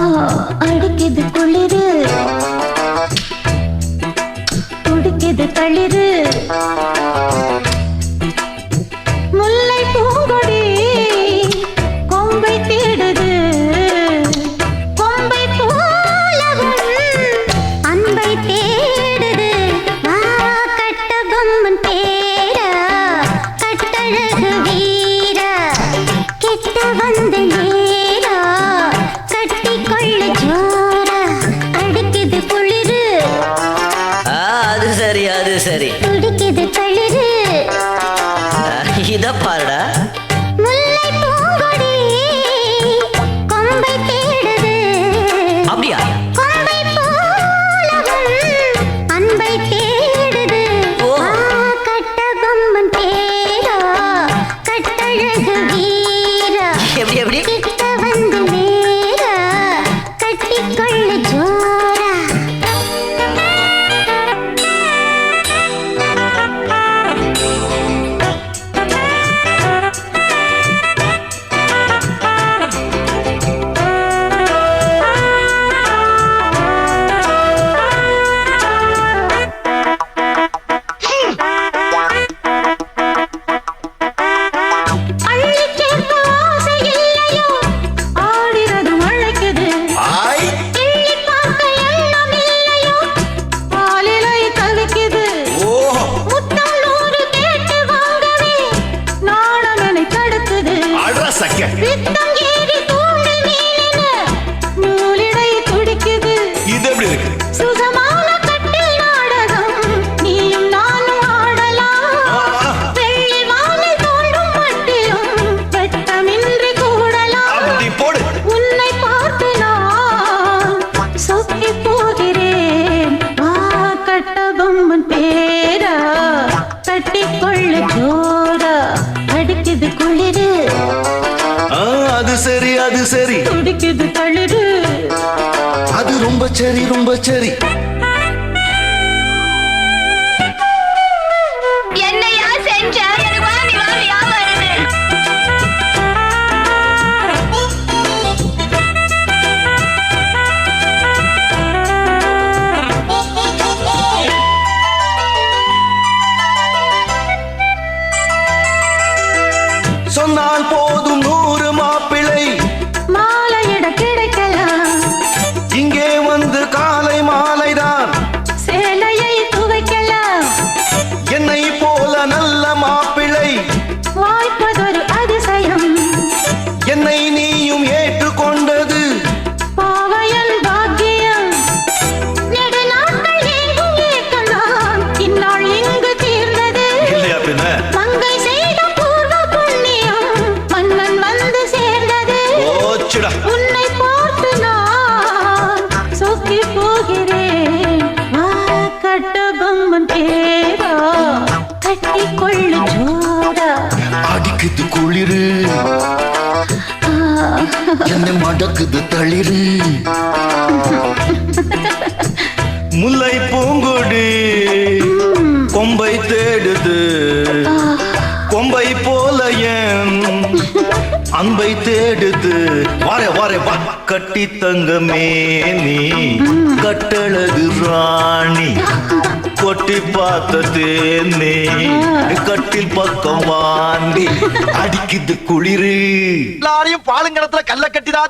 அடிக்குது குளிரு. துடிக்குது தளிரு. பிடிக்குது தளிரு இத பாருடா. இது அது ரொம்ப சரி ரொம்ப சரி. உன்னை போல நல்ல மாப்பிள்ளை. வாய்ப்பதொரு அதிசயம். என்னை நீ குளிரு. என்ன மடக்குது தளிரு. முல்லை பூங்கொடி கொம்பை தேடுது. கொம்பை போல என் அன்பை தேடுது. வார வார வா. கட்டி தங்கமே நீ. கட்டழகு ராணி. கொட்டி பார்த்த தேனே கட்டில் பக்கம் வாண்டி அடிக்குது குளிரு. எல்லாரையும் பாலுங்கடத்துல கல்ல கட்டிதான்